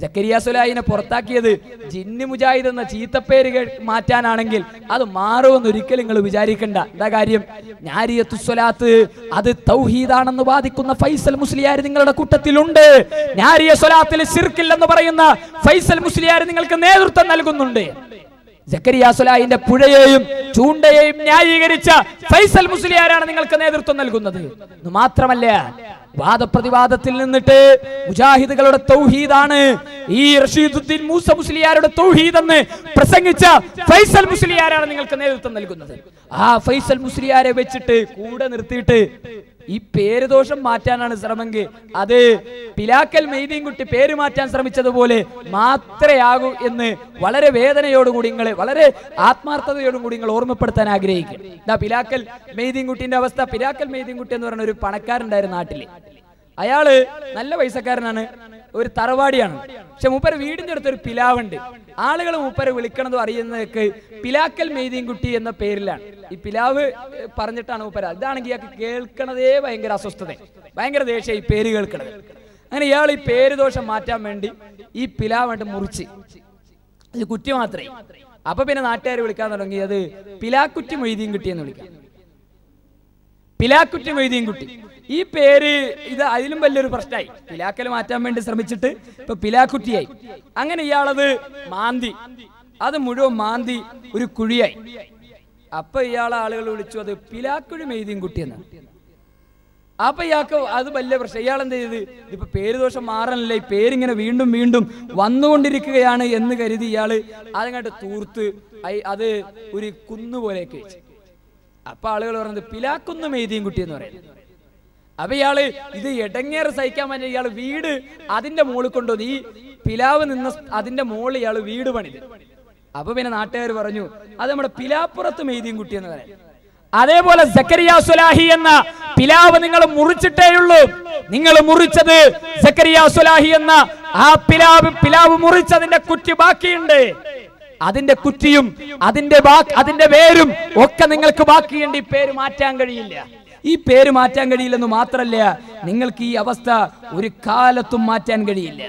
ജക്കരിയ സുലായിനെ പുറത്താക്കിയത് ജിന്നി മുജാഹിദ് എന്ന ചീത്തപ്പേര് മാറ്റാനാണെങ്കിൽ അത് മാറുമെന്ന് ഒരിക്കലും നിങ്ങൾ വിചാരിക്കണ്ട. എന്താ കാര്യം? ഞാരിയത്തു സ്വലാത്ത് അത് തൗഹീദാണെന്ന് വാദിക്കുന്ന ഫൈസൽ മുസ്ലിയാർ നിങ്ങളുടെ കൂട്ടത്തിലുണ്ട്. ഞാരിയ സ്വലാത്തിൽ സിർക്കില്ലെന്ന് പറയുന്ന ഫൈസൽ മുസ്ലിയാർ നിങ്ങൾക്ക് നേതൃത്വം നൽകുന്നുണ്ട്. ജക്കരിയ സുലായിന്റെ പുഴയെയും ചൂണ്ടയെയും ന്യായീകരിച്ച ഫൈസൽ മുസ്ലിയാരാണ് നിങ്ങൾക്ക് നേതൃത്വം നൽകുന്നത്. മാത്രമല്ല വാദപ്രതിവാദത്തിൽ നിന്നിട്ട് മുജാഹിദുകളുടെ തൗഹീദാണ്. ഈ റഷീദുദ്ദീൻ മൂസ മുസ്ലിയാരുടെ തൗഹീദ് എന്ന് പ്രസംഗിച്ച ഫൈസൽ മുസ്ലിയാരാണ് നിങ്ങൾക്ക് നേതൃത്വം നൽകുന്നത്. ആ ഫൈസൽ മുസ്ലിയാരെ വെച്ചിട്ട് കൂടെ നിർത്തിയിട്ട് ഈ പേര് ദോഷം മാറ്റാനാണ് ശ്രമെങ്കിൽ അത് പിലാക്കൽ മെയ്തീൻകുട്ടി പേര് മാറ്റാൻ ശ്രമിച്ചതുപോലെ മാത്രയാകൂ എന്ന് വളരെ വേദനയോടുകൂടി നിങ്ങൾ വളരെ ആത്മാർത്ഥതയോടും കൂടി നിങ്ങൾ ഓർമ്മപ്പെടുത്താൻ ആഗ്രഹിക്കും ഇതാ പിലാക്കൽ മെയ്തീൻകുട്ടിന്റെ അവസ്ഥ. പിലാക്കൽ മെയ്തീൻകുട്ടി എന്ന് പറയുന്ന ഒരു പണക്കാരുണ്ടായിരുന്നു നാട്ടിൽ. അയാൾ നല്ല പൈസക്കാരനാണ്. ഒരു തറവാടിയാണ്. പക്ഷെ മൂപ്പര വീടിന്റെ അടുത്തൊരു പിലാവുണ്ട്. ആളുകൾ മൂപ്പരെ വിളിക്കണത് അറിയുന്നതൊക്കെ പിലാക്കൽ മെയ്തീൻകുട്ടി എന്ന പേരിലാണ്. ഈ പിലാവ് പറഞ്ഞിട്ടാണ് മൂപ്പര. ഇതാണെങ്കിൽ ഇയാൾക്ക് കേൾക്കണതേ ഭയങ്കര അസ്വസ്ഥത. ഭയങ്കര ദേഷ്യം ഈ പേര് കേൾക്കണത്. അങ്ങനെ ഇയാൾ ഈ പേര് ദോഷം മാറ്റാൻ വേണ്ടി ഈ പിലാവായിട്ട് മുറിച്ച്. ഇത് കുറ്റി മാത്രമേ അപ്പൊ പിന്നെ നാട്ടുകാർ വിളിക്കാൻ തുടങ്ങി. അത് പിലാക്കുറ്റി മൊയ്തീൻ കുട്ടി എന്ന് വിളിക്കാം. പിലാക്കുറ്റി മൊയ്തീൻ കുട്ടി. ഈ പേര് ഇത് അതിലും വലിയൊരു പ്രശ്നമായി. പിലാക്കൽ മാറ്റാൻ വേണ്ടി ശ്രമിച്ചിട്ട് ഇപ്പൊ പിലാക്കുറ്റിയായി. അങ്ങനെ ഇയാളത് മാന്തി. അത് മുഴുവൻ മാന്തി ഒരു കുഴിയായി. അപ്പൊ ഇയാളെ ആളുകൾ വിളിച്ചു അത് പിലാക്കുഴി മെയ്തീൻ കുട്ടി എന്നാണ് അപ്പൊ ഇയാൾക്ക് അത് വലിയ പ്രശ്നം. ഇയാൾ എന്ത് ചെയ്ത്? ഇപ്പൊ പേര് ദോഷം മാറാനില്ല ഈ പേരിങ്ങനെ വീണ്ടും വീണ്ടും വന്നുകൊണ്ടിരിക്കുകയാണ് എന്ന് കരുതി ഇയാൾ അതങ്ങോട്ട് തൂർത്ത് അത് ഒരു കുന്നുപോലെയൊക്കെ വെച്ച്. അപ്പൊ ആളുകൾ പറഞ്ഞത് പിലാക്കുന്ന് മെയ്തീൻ കുട്ടി എന്ന് പറയുന്നത് അപ്പൊ ഇയാൾ ഇത് എടങ്ങേറ് സഹിക്കാൻ പറ്റിയ ഇയാൾ വീട് അതിന്റെ മുകളിൽ കൊണ്ടുവന്നു ഈ പിലാവ് നിന്ന അതിന്റെ മുകളിൽ ഇയാൾ വീട് പണിത്. അപ്പൊ പിന്നെ നാട്ടുകാർ പറഞ്ഞു അത് നമ്മുടെ പിലാപ്പുറത്ത് മെയ്തീൻ കുട്ടി എന്ന് പറയാം. അതേപോലെ സക്കരിയ സുലാഹി എന്ന പിലാവ് നിങ്ങൾ മുറിച്ചിട്ടേയുള്ളൂ നിങ്ങൾ മുറിച്ചത് സക്കരിയ സുലാഹി എന്ന ആ പിലാവ് പിലാവ് മുറിച്ചതിന്റെ കുറ്റി ബാക്കിയുണ്ട്. അതിന്റെ കുറ്റിയും അതിന്റെ അതിന്റെ പേരും ഒക്കെ നിങ്ങൾക്ക് ബാക്കിയുണ്ട്. ഈ പേര് മാറ്റാൻ കഴിയില്ല. ഈ പേര് മാറ്റാൻ കഴിയില്ലെന്ന് മാത്രല്ല നിങ്ങൾക്ക് ഈ അവസ്ഥ ഒരു കാലത്തും മാറ്റാൻ കഴിയില്ല.